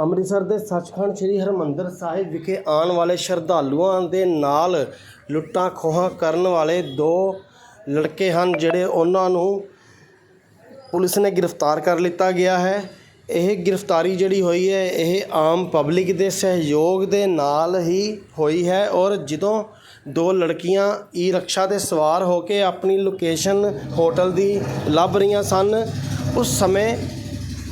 ਅੰਮ੍ਰਿਤਸਰ ਦੇ ਸੱਚਖੰਡ ਸ੍ਰੀ ਹਰਿਮੰਦਰ ਸਾਹਿਬ ਵਿਖੇ ਆਉਣ ਵਾਲੇ ਸ਼ਰਧਾਲੂਆਂ ਦੇ ਨਾਲ ਲੁੱਟਾਂ ਖੋਹਾਂ ਕਰਨ ਵਾਲੇ ਦੋ ਲੜਕੇ ਹਨ, ਜਿਹੜੇ ਉਹਨਾਂ ਨੂੰ ਪੁਲਿਸ ਨੇ ਗ੍ਰਿਫਤਾਰ ਕਰ ਲਿੱਤਾ ਗਿਆ ਹੈ। ਇਹ ਗ੍ਰਿਫਤਾਰੀ ਜਿਹੜੀ ਹੋਈ ਹੈ, ਇਹ ਆਮ ਪਬਲਿਕ ਦੇ ਸਹਿਯੋਗ ਦੇ ਨਾਲ ਹੀ ਹੋਈ ਹੈ ਔਰ ਜਦੋਂ ਦੋ ਲੜਕੀਆਂ ਈ ਰਕਸ਼ਾ ਤੇ ਸਵਾਰ ਹੋ ਕੇ ਆਪਣੀ ਲੋਕੇਸ਼ਨ ਹੋਟਲ ਦੀ ਲੱਭ ਰਹੀਆਂ ਸਨ, ਉਸ ਸਮੇਂ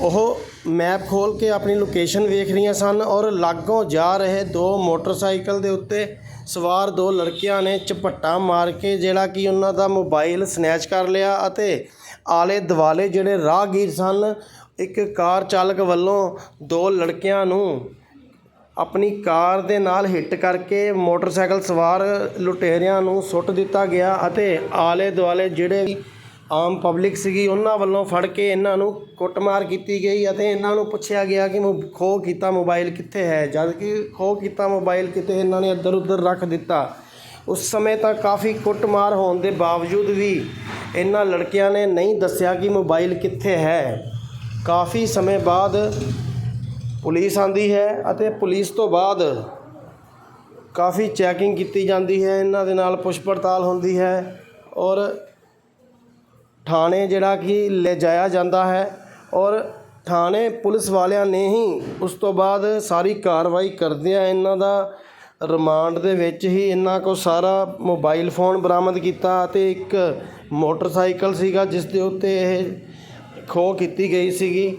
ਉਹ ਮੈਪ ਖੋਲ ਕੇ ਆਪਣੀ ਲੋਕੇਸ਼ਨ ਵੇਖ ਰਹੀਆਂ ਸਨ ਔਰ ਲਾਗੋਂ ਜਾ ਰਹੇ ਦੋ ਮੋਟਰਸਾਈਕਲ ਦੇ ਉੱਤੇ ਸਵਾਰ ਦੋ ਲੜਕੀਆਂ ਨੇ ਝਪੱਟਾ ਮਾਰ ਕੇ ਜਿਹੜਾ ਕਿ ਉਹਨਾਂ ਦਾ ਮੋਬਾਈਲ ਸਨੈਚ ਕਰ ਲਿਆ ਅਤੇ ਆਲੇ ਦੁਆਲੇ ਜਿਹੜੇ ਰਾਹਗੀਰ ਸਨ, ਇੱਕ ਕਾਰ ਚਾਲਕ ਵੱਲੋਂ ਦੋ ਲੜਕਿਆਂ ਨੂੰ ਆਪਣੀ ਕਾਰ ਦੇ ਨਾਲ ਹਿੱਟ ਕਰਕੇ ਮੋਟਰਸਾਈਕਲ ਸਵਾਰ ਲੁਟੇਰਿਆਂ ਨੂੰ ਸੁੱਟ ਦਿੱਤਾ ਗਿਆ ਅਤੇ ਆਲੇ ਦੁਆਲੇ ਜਿਹੜੇ ਆਮ ਪਬਲਿਕ ਸੀਗੀ, ਉਹਨਾਂ ਵੱਲੋਂ ਫੜ ਕੇ ਇਹਨਾਂ ਨੂੰ ਕੁੱਟਮਾਰ ਕੀਤੀ ਗਈ ਅਤੇ ਇਹਨਾਂ ਨੂੰ ਪੁੱਛਿਆ ਗਿਆ ਕਿ ਮੋ- ਖੋਹ ਕੀਤਾ ਮੋਬਾਈਲ ਕਿੱਥੇ ਹੈ? ਜਦ ਕਿ ਖੋਹ ਕੀਤਾ ਮੋਬਾਈਲ ਕਿਤੇ ਇਹਨਾਂ ਨੇ ਇੱਧਰ ਉੱਧਰ ਰੱਖ ਦਿੱਤਾ। ਉਸ ਸਮੇਂ ਤਾਂ ਕਾਫੀ ਕੁੱਟਮਾਰ ਹੋਣ ਦੇ ਬਾਵਜੂਦ ਵੀ ਇਹਨਾਂ ਲੜਕਿਆਂ ਨੇ ਨਹੀਂ ਦੱਸਿਆ ਕਿ ਮੋਬਾਈਲ ਕਿੱਥੇ ਹੈ। ਕਾਫੀ ਸਮੇਂ ਬਾਅਦ ਪੁਲਿਸ ਆਂਦੀ ਹੈ ਅਤੇ ਪੁਲਿਸ ਤੋਂ ਬਾਅਦ ਕਾਫੀ ਚੈਕਿੰਗ ਕੀਤੀ ਜਾਂਦੀ ਹੈ। ਇਹਨਾਂ ਦੇ ਨਾਲ ਪੁੱਛ ਪੜਤਾਲ ਹੁੰਦੀ ਹੈ ਔਰ ਥਾਣੇ ਜਿਹੜਾ ਕਿ ਲਿਜਾਇਆ ਜਾਂਦਾ ਹੈ ਔਰ ਥਾਣੇ ਪੁਲਿਸ ਵਾਲਿਆਂ ਨੇ ਹੀ ਉਸ ਤੋਂ ਬਾਅਦ ਸਾਰੀ ਕਾਰਵਾਈ ਕਰਦਿਆਂ ਇਹਨਾਂ ਦਾ ਰਿਮਾਂਡ ਦੇ ਵਿੱਚ ਹੀ ਇਹਨਾਂ ਕੋਲ ਸਾਰਾ ਮੋਬਾਈਲ ਫੋਨ ਬਰਾਮਦ ਕੀਤਾ ਅਤੇ ਇੱਕ ਮੋਟਰਸਾਈਕਲ ਸੀਗਾ ਜਿਸ ਦੇ ਉੱਤੇ ਇਹ ਖੋਹ ਕੀਤੀ ਗਈ ਸੀਗੀ।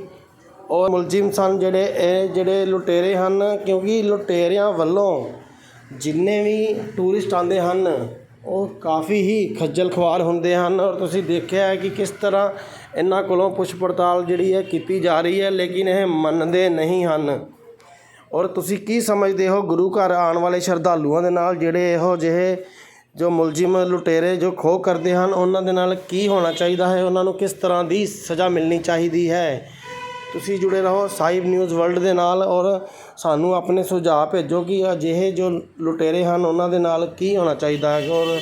ਔਰ ਮੁਲਜ਼ਮ ਸਨ ਜਿਹੜੇ, ਇਹ ਜਿਹੜੇ ਲੁਟੇਰੇ ਹਨ ਕਿਉਂਕਿ ਲੁਟੇਰਿਆਂ ਵੱਲੋਂ ਜਿੰਨੇ ਵੀ ਟੂਰਿਸਟ ਆਉਂਦੇ ਹਨ ਉਹ ਕਾਫੀ ਹੀ ਖੱਜਲ ਖੁਆਰ ਹੁੰਦੇ ਹਨ ਔਰ ਤੁਸੀਂ ਦੇਖਿਆ ਹੈ ਕਿ ਕਿਸ ਤਰ੍ਹਾਂ ਇਹਨਾਂ ਕੋਲੋਂ ਪੁੱਛ ਪੜਤਾਲ ਜਿਹੜੀ ਹੈ ਕੀਤੀ ਜਾ ਰਹੀ ਹੈ, ਲੇਕਿਨ ਇਹ ਮੰਨਦੇ ਨਹੀਂ ਹਨ। ਔਰ ਤੁਸੀਂ ਕੀ ਸਮਝਦੇ ਹੋ ਗੁਰੂ ਘਰ ਆਉਣ ਵਾਲੇ ਸ਼ਰਧਾਲੂਆਂ ਦੇ ਨਾਲ ਜਿਹੜੇ ਇਹੋ ਜਿਹੇ ਜੋ ਮੁਲਜ਼ਮ ਲੁਟੇਰੇ, ਜੋ ਖੋਹ ਕਰਦੇ ਹਨ, ਉਹਨਾਂ ਦੇ ਨਾਲ ਕੀ ਹੋਣਾ ਚਾਹੀਦਾ ਹੈ? ਉਹਨਾਂ ਨੂੰ ਕਿਸ ਤਰ੍ਹਾਂ ਦੀ ਸਜ਼ਾ ਮਿਲਣੀ ਚਾਹੀਦੀ ਹੈ? ਤੁਸੀਂ ਜੁੜੇ ਰਹੋ ਸਾਹਿਬ ਨਿਊਜ਼ ਵਰਲਡ ਦੇ ਨਾਲ ਔਰ ਸਾਨੂੰ ਆਪਣੇ ਸੁਝਾਅ ਭੇਜੋ ਕਿ ਅਜਿਹੇ ਜੋ ਲੁਟੇਰੇ ਹਨ ਉਹਨਾਂ ਦੇ ਨਾਲ ਕੀ ਹੋਣਾ ਚਾਹੀਦਾ ਹੈ ਔਰ